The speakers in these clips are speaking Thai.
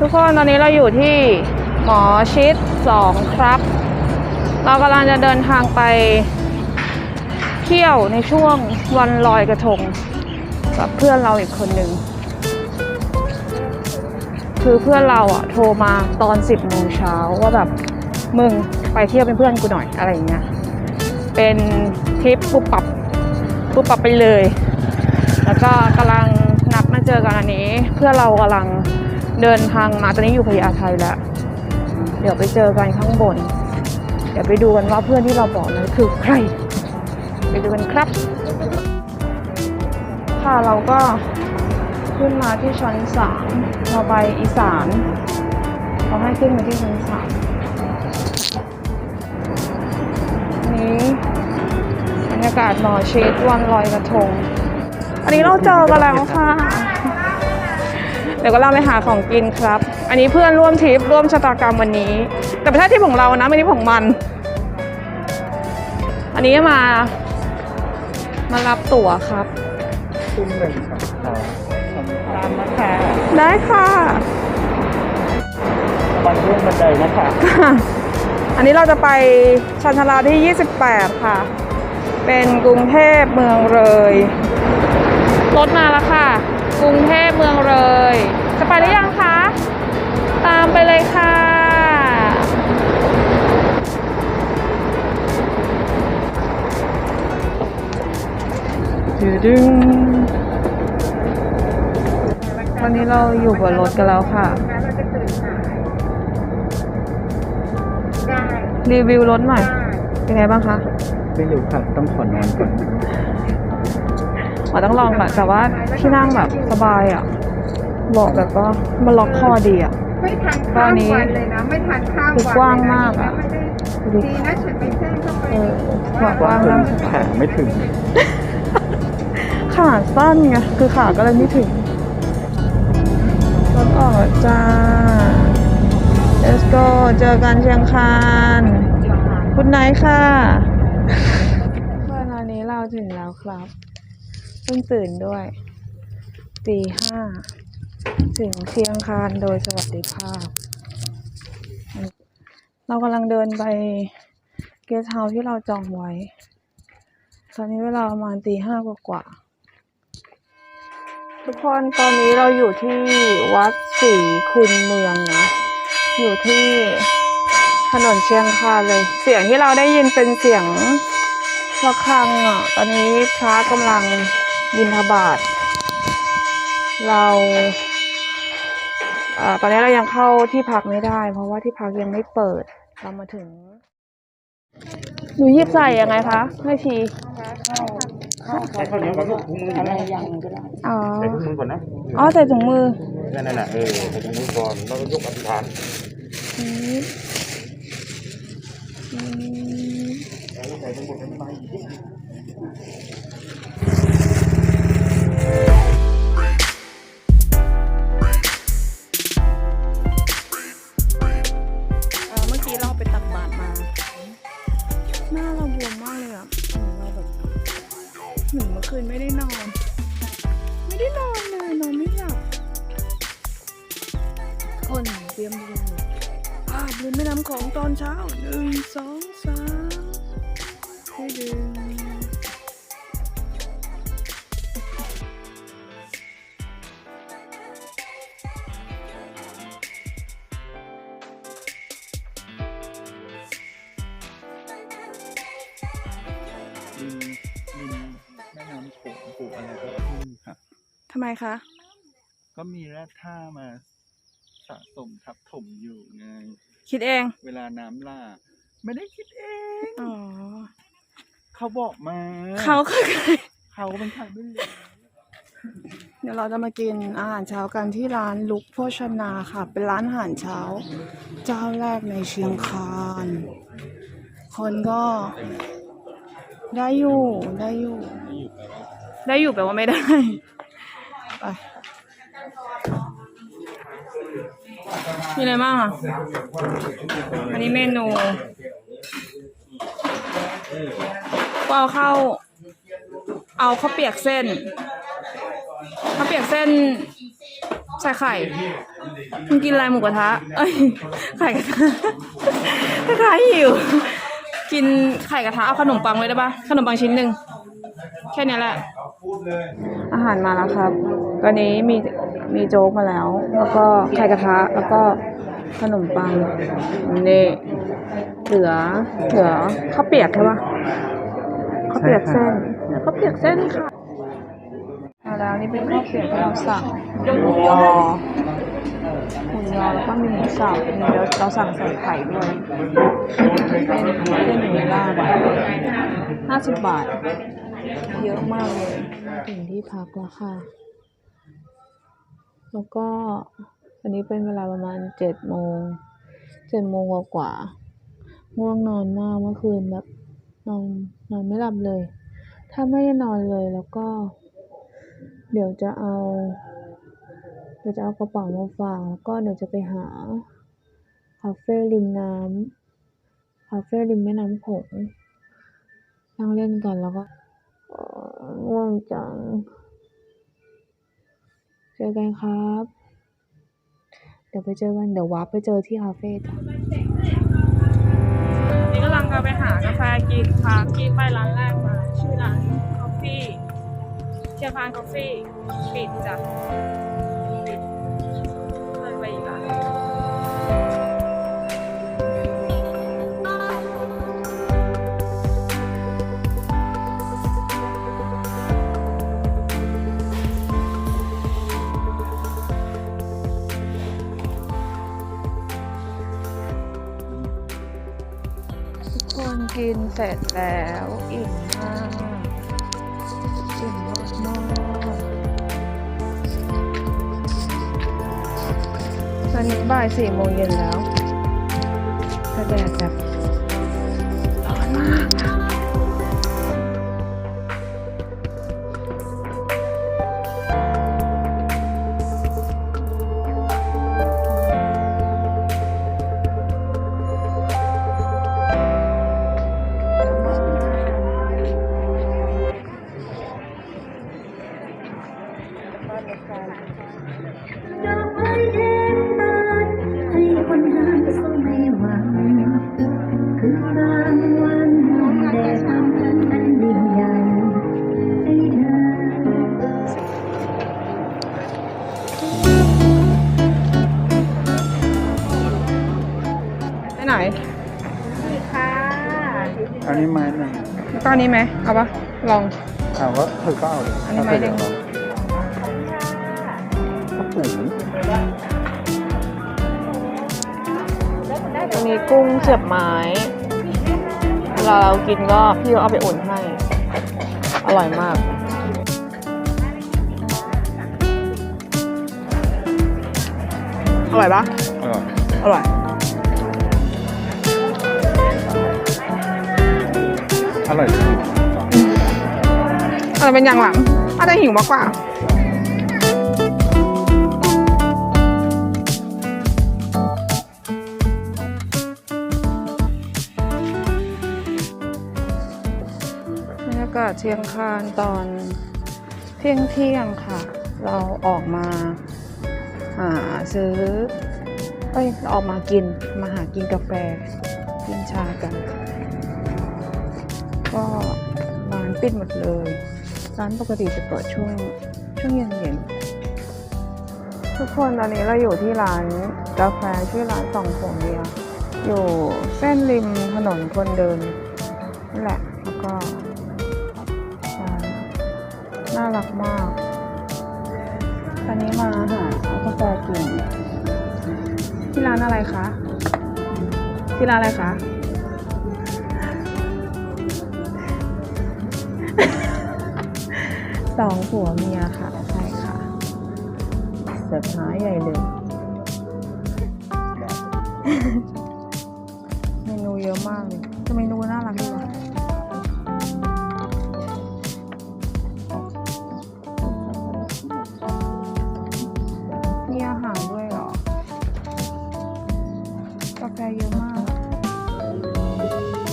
ทุกคนตอนนี้เราอยู่ที่หมอชิดสองครับ เรากำลังจะเดินทางไปเที่ยวในช่วงวันลอยกระทง กับเพื่อนเราอีกคนหนึ่งคือเพื่อนเราอะโทรมาตอน 10โมงเช้าว่าแบบมึงไปเที่ยวเป็นเพื่อนกูหน่อยอะไรอย่างเงี้ยเป็นทริปปุ๊บปับปุ๊บปับไปเลย แล้วก็กำลังนัดมาเจอกันอันนี้ เพื่อนเรากำลัง เดินทางมาตอนนี้อยู่พญาไทแล้ว เดี๋ยวไปเจอกันข้างบน เดี๋ยวไปดูกันว่าเพื่อนที่เราบอกนั้นคือใคร ไปดูกันครับ ค่ะเราก็ขึ้นมาที่ชั้นสามเราไปอีสานเราให้ขึ้นมาที่ชั้นสามนี้บรรยากาศหมอชิดวันลอยกระทง อันนี้เราเจอกันแล้วค่ะ เดี๋ยวก็เราไปหาของกินครับ อันนี้เพื่อนร่วมทริปร่วมชะตากรรมวันนี้ แต่ไม่ใช่ทริปของเรานะไม่ใช่ทริปของมัน อันนี้มา มารับตั๋วครับตุ้มหนึ่งสองสามทำตามนะคะได้ค่ะวันเรื่องบันไดนะคะอันนี้เราจะไปชันชาลาที่ 28 ค่ะ เป็นกรุงเทพเมืองเลย รถมาแล้วค่ะ กรุงเทพเมืองเลย จะไปหรือยังคะ ตามไปเลยค่ะ ดึดึงตอนนี้เราอยู่บนรถกันแล้วค่ะ รีวิวรถหน่อย เป็นไงบ้างคะไม่รู้ค่ะต้องขอนอนก่อนอ๋อต้องลองแบบแต่ว่าที่นั่งแบบ สบายอะเบอกแบบว่ามันล็อกคอดีอะ ไม่ทานข้าววันเลยนะ ไม่ทานข้าวคือวันกว้างมากอะไม่ได้ดีนะฉันไปแจ้งเข้าไปเออบอกกว้างจนมากขาไม่ถึง ขาสั้นไง คือขาก็เลยไม่ถึงรถออกแล้วจ้า let's go เจอกันเชียงคานคุณไนท์ค่ะเพื่อนตอนนี้เราถึงแล้วครับเพิ่งตื่นด้วย ตีห้าถึงเชียงคานโดยสวัสดิภาพ เรากำลังเดินไปเกสเฮาส์ที่เราจองไว้ ตอนนี้เวลาประมาณตีห้ากว่า ทุกคนตอนนี้เราอยู่ที่วัดศรีคุณเมืองนะ อยู่ที่ถนนเชียงคานเลย เสียงที่เราได้ยินเป็นเสียงระฆังอะ ตอนนี้พระกำลังบินทบาท เราเอ่อตอนนี้เรายังเข้าที่พักไม่ได้ เพราะว่าที่พักยังไม่เปิด เรามาถึง หนูหยิบใส่ยังไงคะแม่ชีใช้ข้าวเหนียวกับลูกถุงมืออะไรยังอ๋อใส่ถุงมือก่อนนะอ๋อใส่ถุงมือนั่นน่ะเออใส่ถุงมือก่อนแล้วก็ยกอธิษฐานอืมอืมใส่ถุงมือกันไป หนึ่งสองสามให้ดึงริมริมแม่น้ำโขงปลูกอะไรก็ขึ้นค่ะทำไมคะ ก็มีแร่ท่ามาสะสมทับถมอยู่ไง คิดเอง เวลาน้ำหลากไม่ได้คิดเอง อ๋อ เขาบอกมา เขาคือใครเขาเป็นใครไม่รู้เดี๋ยวเราจะมากินอาหารเช้ากันที่ร้านลุกโภชนาค่ะ เป็นร้านอาหารเช้า เจ้าแรกในเชียงคานคนก็ได้อยู่ ได้อยู่ ได้อยู่แปลว่าไม่ได้ ไป มีอะไรบ้างอะ อันนี้เมนูก็เอาเข้าวเอาข้าวเปียกเส้นข้าวเปียกเส้นใส่ไข่มึงกินอะไรหมูกระทะ เอ้ย ไข่กระทะคล้ายหิว กินไข่กระทะเอาขนมปังเลยได้ปะขนมปังชิ้นหนึ่ง แค่เนี้ยแหละ อาหารมาแล้วครับ ตอนนี้มีมีโจ๊กมาแล้ว แล้วก็ไข่กระทะ แล้วก็ขนมปังนี่เหลือเหลือข้าวเปียกใช่ปะข้าวเปียกเส้นเหลือข้าวเปียกเส้นค่ะมาแล้วนี่เป็นข้าวเปียกที่เราสั่งหมูยอหมูยอแล้วก็มีหมูสับมีเราเราสั่งใส่ไข่ด้วยเป็นเส้นหมูลาบห้าสิบบาท เยอะมากเลยถึงที่พักแล้วค่ะ แล้วก็อันนี้เป็นเวลาประมาณเจ็ดโมงเจ็ดโมงกว่าๆง่วงนอนมากเมื่อคืนแบบนอนนอนไม่หลับเลย ถ้าไม่ได้นอนเลยแล้วก็ เดี๋ยวจะเอา เดี๋ยวจะเอากระเป๋ามาฝากแล้วก็เดี๋ยวจะไปหาคาเฟ่ริมน้ำคาเฟ่ริมแม่น้ำโขงนั่งเล่นกันแล้วก็ ง่วงจัง เจอกันครับ เดี๋ยวไปเจอกัน เดี๋ยววาร์ปไปเจอที่คาเฟ่จ้ะนี่กำลังจะไปหากาแฟกินค่ะกินไปร้านแรกมา ชื่อร้านกาแฟเชียร์พานกาแฟปิดจ้ะ เสร็จแล้วอิ่มมากอิ่มมากมากตอนนี้บ่ายสี่โมงเย็นแล้วแดดแบบร้อนมาก ก็อันนี้ไหมเอาปะลอง ถามว่าเธอก็เอาเลยอันนี้ไม้หนึ่งถ้าเธออยากลองอันนี้กุ้งเสียบไม้เวลาเรากินก็พี่เขาเอาไปอุ่นให้ อร่อยมาก อร่อยปะเอออร่อย อร่อยอาจจะเป็นอย่างหลังอาจจะหิวมากกว่าบรรยากาศเชียงคานตอนเที่ยงเที่ยงค่ะ เราออกมาหาซื้อเอ้ยออกมากินมาหากินกาแฟกินชากัน ก็ร้านปิดหมดเลย ร้านปกติจะเปิดช่วงช่วงเย็นๆทุกคนตอนนี้เราอยู่ที่ร้านกาแฟชื่อร้านสองผัวเมียอยู่เส้นริมถนนคนเดินนั่นแหละแล้วก็ร้านน่ารักมาก ตอนนี้มาหากาแฟกินที่ร้านอะไรคะที่ร้านอะไรคะ สองผัวเมียค่ะใช่ค่ะเซอร์ไพรส์ใหญ่เลยเมนูเยอะมากเลยแต่เมนูน่ารักดีว่ะมีอาหารด้วยเหรอกาแฟเยอะมาก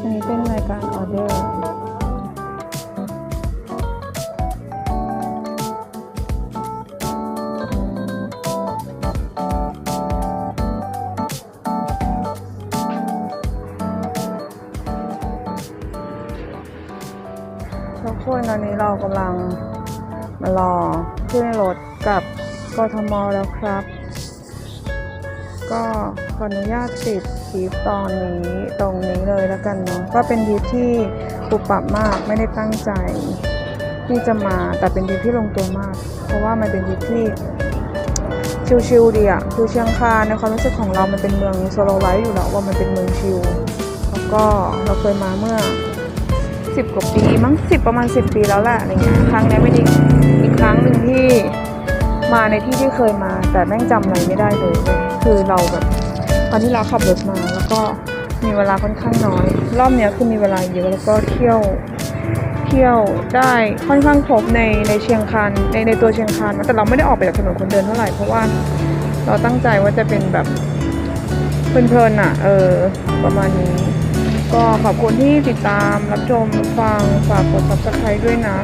อันนี้เป็นรายการออเดอร์ คนตอนนี้เรากำลังมารอขึ้นรถกับกทมแล้วครับ ก็ขออนุญาตติดคลิปตอนนี้ตรงนี้เลยแล้วกันเนาะก็เป็นทริปที่ปรับปรับมากไม่ได้ตั้งใจ ที่จะมาแต่เป็นทริปที่ลงตัวมาก เพราะว่ามันเป็นทริปที่ชิลๆดีอะคือเชียงคานในความรู้สึกของเรามันเป็นเมืองโซโลไลท์อยู่แล้วว่ามันเป็นเมืองชิลแล้วก็เราเคยมาเมื่อ สิบกว่าปีมั้งสิบประมาณสิบปีแล้วแหละอะไรเงี้ยครั้งนี้เป็นอีกอีกครั้งหนึ่งที่มาในที่ที่เคยมา แต่แม่งจำอะไรไม่ได้เลยเว้ยคือเราแบบตอนที่เราขับรถมาแล้วก็มีเวลาค่อนข้างน้อย รอบเนี้ยคือมีเวลาเยอะแล้วก็เที่ยวเที่ยวได้ค่อนข้างครบในในเชียงคานในในตัวเชียงคานแต่เราไม่ได้ออกไปจากถนนคนเดินเท่าไหร่เพราะว่าเราตั้งใจว่าจะเป็นแบบเพลินๆอะเออประมาณนี้ ก็ขอบคุณที่ติดตามรับชมรับฟังฝากกด subscribe ด้วยนะ